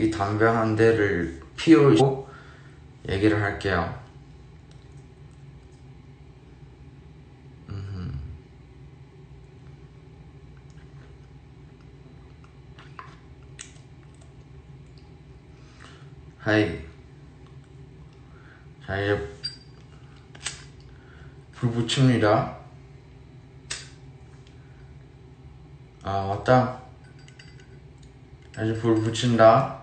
이 담배 한 대를 피우고 얘기를 할게요. 하이. 자, 이제 불 붙입니다. 아, 왔다. 이제 불 붙인다.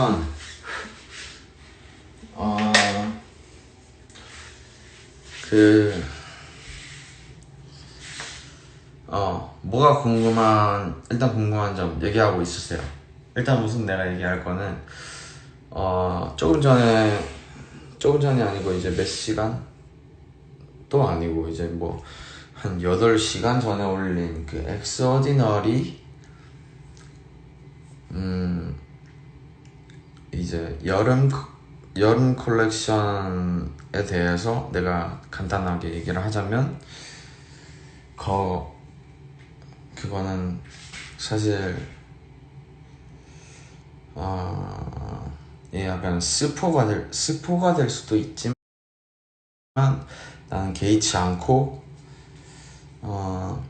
우선, 어, 그, 어, 뭐가 궁금한, 일단 궁금한 점 얘기하고 있으세요. 일단 무슨 내가 얘기할 거는, 어, 조금 전에, 조금 전이 아니고 이제 몇 시간? 또 아니고 이제 뭐, 한 8시간 전에 올린 그 엑스어디너리, 음, 이제 여름, 여름 컬렉션에 대해서 내가 간단하게 얘기를 하자면, 거, 그거는 사실 어, 이 약간 스포가 될 스포가 될 수도 있지만 나는 개의치 않고 어,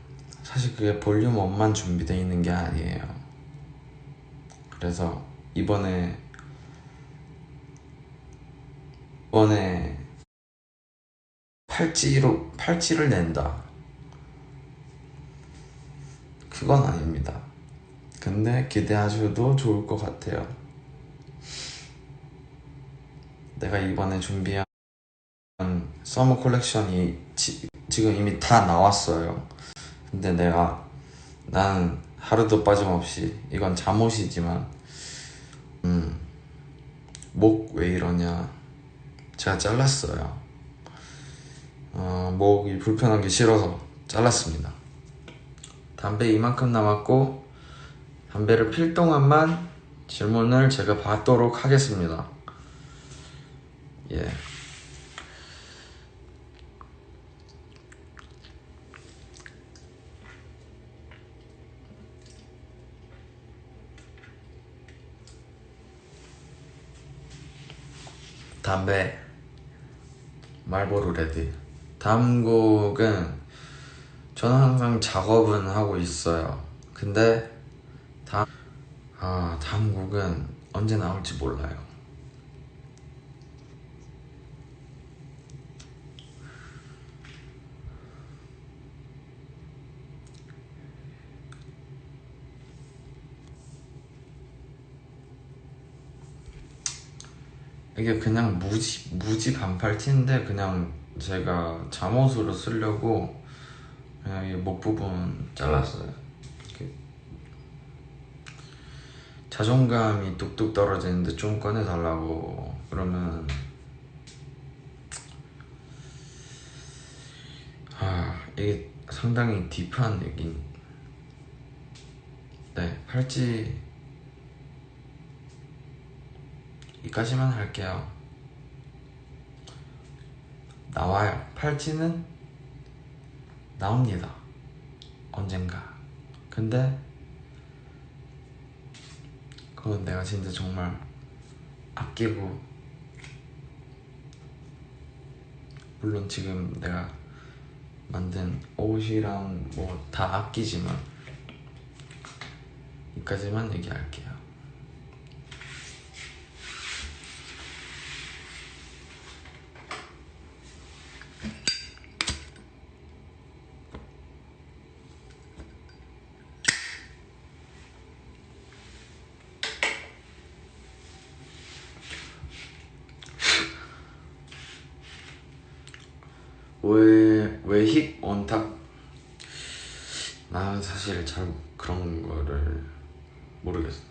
사실 그게 볼륨 1만 준비되어 있는 게 아니에요. 그래서 이번에 이번에 팔찌로 팔찌를 낸다. 그건 아닙니다. 근데 기대하셔도 좋을 것 같아요. 내가 이번에 준비한 서머 컬렉션이 지, 지금 이미 다 나왔어요. 근데 내가 난 하루도 빠짐없이 이건 잠옷이지만 음, 목 왜 이러냐 제가 잘랐어요. 어, 목이 불편한 게 싫어서 잘랐습니다. 담배 이만큼 남았고 담배를 필 동안만 질문을 제가 받도록 하겠습니다. 예. 담배 말보로 레드 다음 곡은 저는 항상 작업은 하고 있어요. 근데 다음, 아, 다음 곡은 언제 나올지 몰라요 이게 그냥 무지 무지 반팔 티인데 그냥 제가 잠옷으로 쓰려고 그냥 이 목 부분 잘랐어요. 이렇게 자존감이 뚝뚝 떨어지는데 좀 꺼내달라고 그러면 아 이게 상당히 딥한 얘기. 네 팔찌 이까지만 할게요. 나와요. 팔찌는 나옵니다. 언젠가. 근데 그건 내가 진짜 정말 아끼고 물론 지금 내가 만든 옷이랑 뭐 다 아끼지만 이까지만 얘기할게요. 왜, 왜힙 원탁? 나는 사실 잘 그런 거를 모르겠어.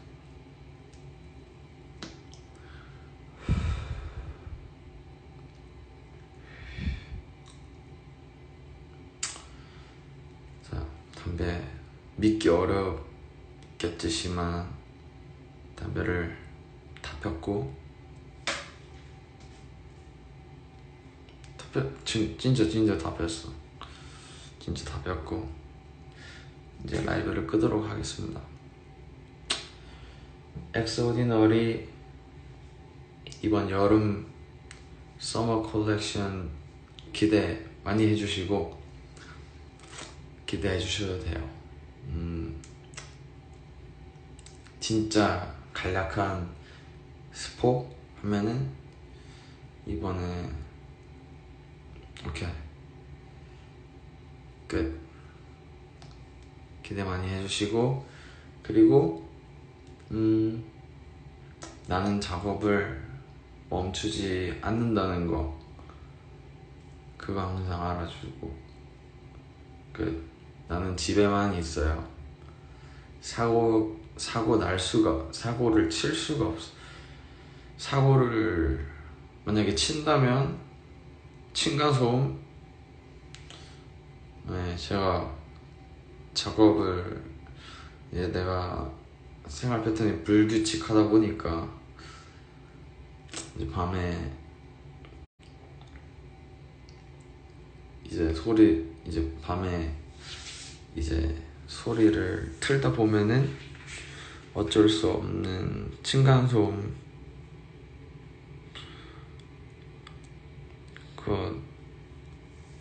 자, 담배 믿기 어렵겠지만 담배를 다 폈고 뺐- 진, 진짜 진짜 다 뺐어. 진짜 다 뺐고 이제 라이브를 끄도록 하겠습니다. 엑스오디너리 이번 여름 서머 컬렉션 기대 많이 해주시고 기대해 주셔도 돼요. 음, 진짜 간략한 스포 하면은 이번에 오케이 끝. 기대 많이 해주시고 그리고 음 나는 작업을 멈추지 않는다는 거. 그거 항상 알아주고. 끝. 나는 집에만 있어요. 사고 사고 날 수가 사고를 칠 수가 없어. 사고를 만약에 친다면 층간소음? 네 제가 작업을 이제 내가 생활 패턴이 불규칙하다 보니까 이제 밤에 이제 소리 이제 밤에 이제 소리를 틀다 보면은 어쩔 수 없는 층간소음 그건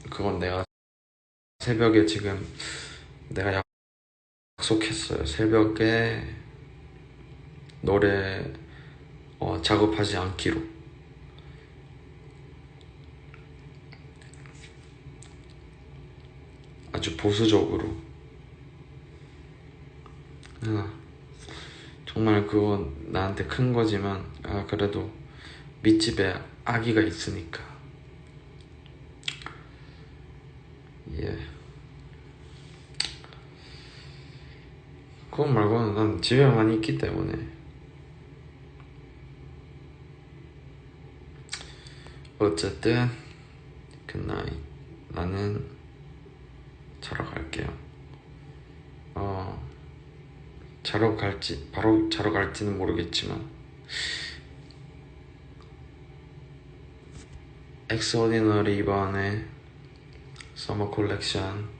그건 내가 새벽에 지금 내가 약속했어요. 새벽에 노래 어, 작업하지 않기로. 아주 보수적으로. 아, 정말 그건 나한테 큰 거지만 아, 그래도 밑집에 아기가 있으니까 예 그건 말고는 난 집에만 있기 때문에. 어쨌든 굿나잇 나는 자러 갈게요. 어 자러 갈지 바로 자러 갈지는 모르겠지만. 엑스오디너리 이번에 서머 콜렉션